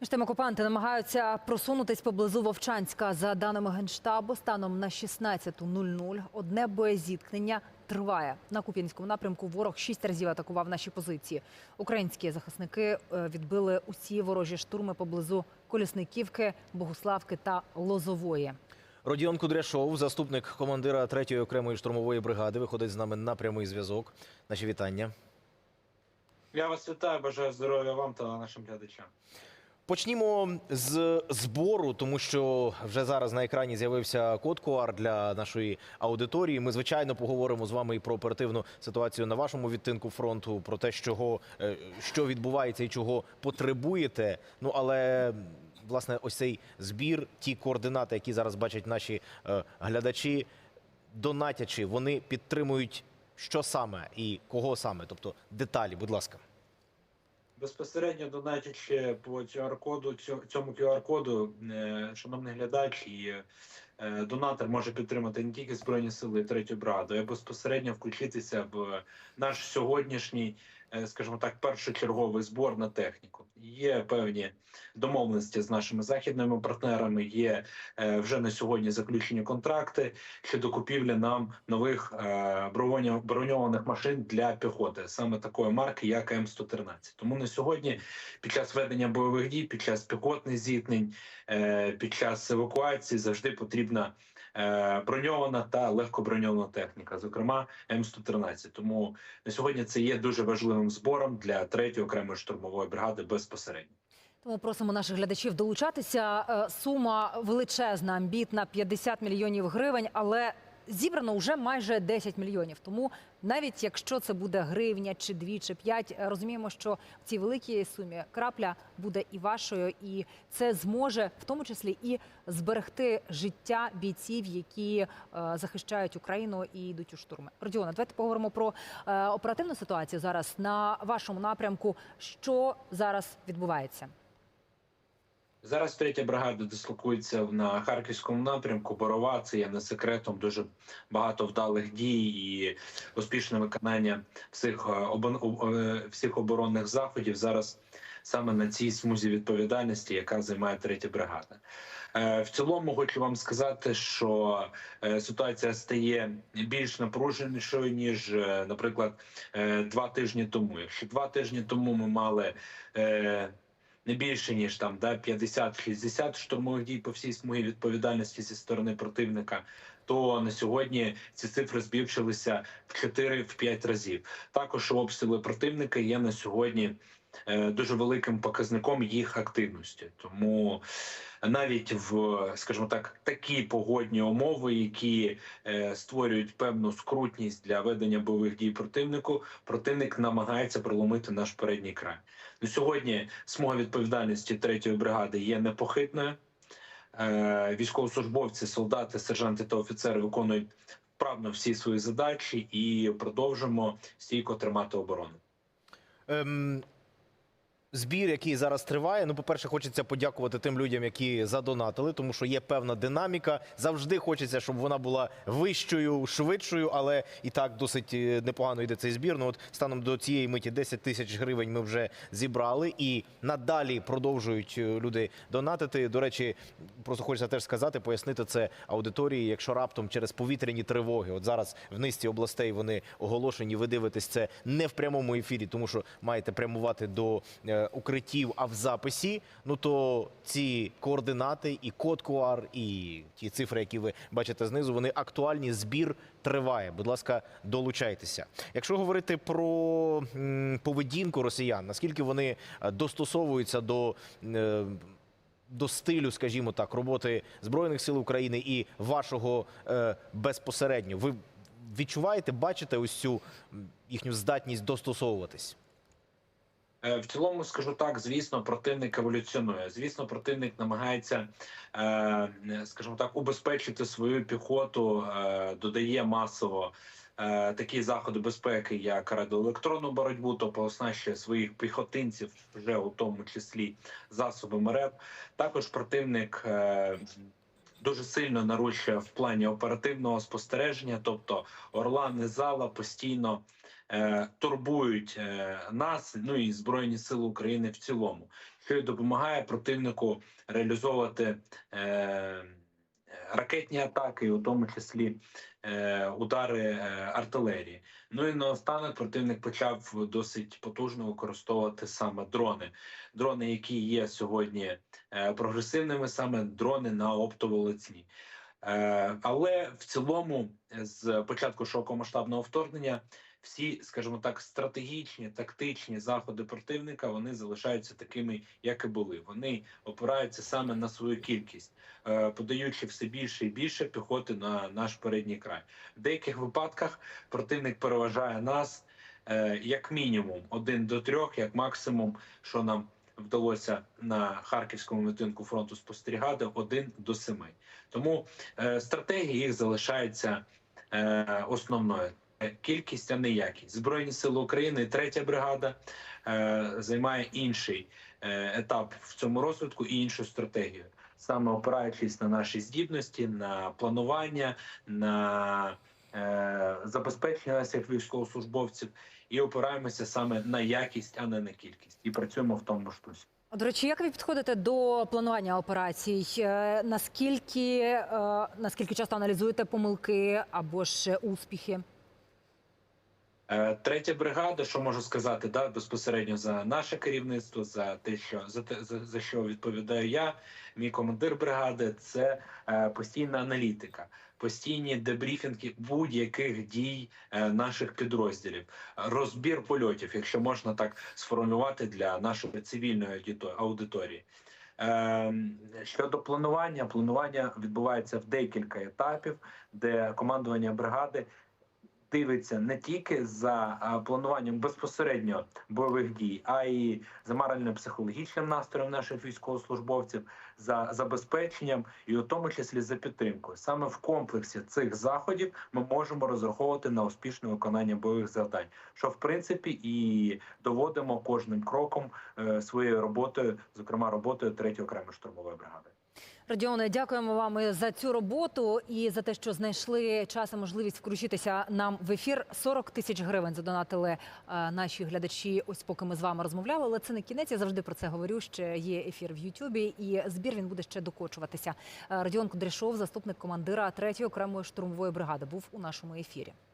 Між тим окупанти намагаються просунутись поблизу Вовчанська. За даними генштабу, станом на 16.00 одне боєзіткнення триває на Куп'янському напрямку. Ворог шість разів атакував наші позиції. Українські захисники е, відбили усі ворожі штурми поблизу Колісниківки, Богуславки та Лозової. Родіон Кудряшов, заступник командира 3-ї окремої штурмової бригади, виходить з нами на прямий зв'язок. Наші вітання. Я вас вітаю, бажаю здоров'я вам та нашим глядачам. Почнімо з збору, тому що вже зараз на екрані з'явився код QR для нашої аудиторії. Ми звичайно поговоримо з вами і про оперативну ситуацію на вашому відтинку фронту, про те, чого е, що відбувається і чого потребуєте. Ну але власне, ось цей збір, ті координати, які зараз бачать наші е, глядачі, донатячи, вони підтримують що саме і кого саме, тобто деталі, будь ласка. Безпосередньо донатячи по QR-коду, цьо- цьому QR-коду, е, шановний глядач і е, донатор може підтримати не тільки Збройні сили третю браду, а безпосередньо включитися в наш сьогоднішній, скажімо так, першочерговий збор на техніку. Є певні домовленості з нашими західними партнерами. Є е, вже на сьогодні заключені контракти щодо купівлі нам нових е, броньованих машин для піхоти, саме такої марки, як М113. Тому на сьогодні, під час ведення бойових дій, під час піхотних зіткнень, е, під час евакуації завжди потрібна е, броньована та легкоброньована техніка, зокрема М113. Тому на сьогодні це є дуже важливим збором для 3-ї окремої штурмової бригади безпосередньо. Тому просимо наших глядачів долучатися. Е, Сума величезна, амбітна 50 мільйонів гривень, але зібрано вже майже 10 мільйонів. Тому навіть якщо це буде гривня, чи дві, чи п'ять, розуміємо, що в цій великій сумі крапля буде і вашою, і це зможе в тому числі і зберегти життя бійців, які е, захищають Україну і йдуть у штурми. Родіона, давайте поговоримо про е, оперативну ситуацію зараз на вашому напрямку. Що зараз відбувається? Зараз третя бригада дислокується на харківському напрямку. Борова це є не секретом. Дуже багато вдалих дій і успішне виконання всіх е, е, всіх оборонних заходів. Зараз саме на цій смузі відповідальності, яка займає третя бригада. Е, В цілому хочу вам сказати, що ситуація стає більш напруженішою ніж, наприклад, два тижні тому. Якщо два тижні тому ми мали не більше ніж там да 50-60 штурмових дій по всій смузі відповідальності зі сторони противника. То на сьогодні ці цифри збільшилися в 4-5 разів. Також обстріли противника є на сьогодні дуже великим показником їх активності. Тому навіть в, скажімо так, такі погодні умови, які е, створюють певну скрутність для ведення бойових дій противнику, противник намагається проломити наш передній край. На сьогодні смуга відповідальності третьої бригади є непохитною. Е, Військовослужбовці, солдати, сержанти та офіцери виконують вправно всі свої задачі і продовжимо стійко тримати оборону. Ем, збір, який зараз триває. Ну, по-перше, хочеться подякувати тим людям, які задонатили, тому що є певна динаміка. Завжди хочеться, щоб вона була вищою, швидшою, але і так досить е, непогано йде цей збір. Ну от станом до цієї миті 10 тисяч гривень ми вже зібрали і надалі продовжують е, люди донатити. До речі, просто хочеться теж сказати, пояснити це аудиторії, якщо раптом через повітряні тривоги, от зараз в низці областей вони оголошені. Ви дивитесь це не в прямому ефірі, тому що маєте прямувати до е, укриттів, а в записі. Ну то ці координати і код QR, і ті цифри, які ви бачите знизу, вони актуальні. Збір триває. Будь ласка, долучайтеся. Якщо говорити про поведінку росіян, наскільки вони е, достосовуються до. е, до стилю, скажімо так, роботи збройних сил України і вашого е, безпосередньо, ви відчуваєте, бачите ось цю їхню здатність достосовуватись? Е, В цілому скажу так, звісно, противник еволюціонує. Звісно, противник намагається, е, скажімо так, убезпечити свою піхоту, е, додає масово такі заходи безпеки, як радіоелектронну боротьбу, тобто оснащує своїх піхотинців, вже у тому числі засобами РЕП. Також противник. Дуже сильно нарушує в плані оперативного спостереження. Тобто Орлани зала постійно е, турбують е, нас, ну і Збройні Сили України в цілому, що допомагає противнику реалізовувати. Е, Ракетні атаки, у тому числі е, удари е, артилерії. Ну і наостанок противник почав досить потужно використовувати саме дрони. Дрони, які є сьогодні е, прогресивними, саме дрони на оптоволокні. Е, але в цілому, з початку широкомасштабного вторгнення, всі, скажімо так, стратегічні тактичні заходи противника вони залишаються такими, як і були. Вони опираються саме на свою кількість, е, подаючи все більше і більше піхоти на наш передній край. В деяких випадках противник переважає нас е, як мінімум один до трьох, як максимум, що нам вдалося на харківському мітинку фронту спостерігати один до семи. Тому е, стратегія їх залишається е, основною. Е, Кількість, а не якість. Збройні сили України, третя бригада е, займає інший е, етап в цьому розвитку і іншу стратегію, саме опираючись на наші здібності, на планування, на е, забезпечення наших військовослужбовців, і опираємося саме на якість, а не на кількість, і працюємо в тому ж дусі. До речі, як ви підходите до планування операцій? Наскільки, наскільки часто аналізуєте помилки або ж успіхи? Е, Третя бригада, що можу сказати, да, безпосередньо за наше керівництво, за те, що за те, за, за що відповідаю я, мій командир бригади, це е, постійна аналітика, постійні дебріфінги будь-яких дій е, наших підрозділів, розбір польотів, якщо можна так сформулювати для нашої цивільної аудиторії. Ем, Щодо планування, планування відбувається в декілька етапів, де командування бригади дивиться не тільки за плануванням безпосередньо бойових дій, а й за морально-психологічним настроєм наших військовослужбовців, за забезпеченням і у тому числі за підтримкою. Саме в комплексі цих заходів ми можемо розраховувати на успішне виконання бойових завдань, що в принципі і доводимо кожним кроком е, своєю роботою, зокрема роботою 3 окремої штурмової бригади. Радіоне, дякуємо вам за цю роботу і за те, що знайшли час і можливість включитися нам в ефір. 40 тисяч гривень задонатили е, наші глядачі. Ось поки ми з вами розмовляли. Але це не кінець. Я завжди про це говорю. Ще є ефір в Ютубі, і збір він буде ще докочуватися. Е, Радіон Кудряшов, заступник командира 3-ї окремої штурмової бригади, був у нашому ефірі.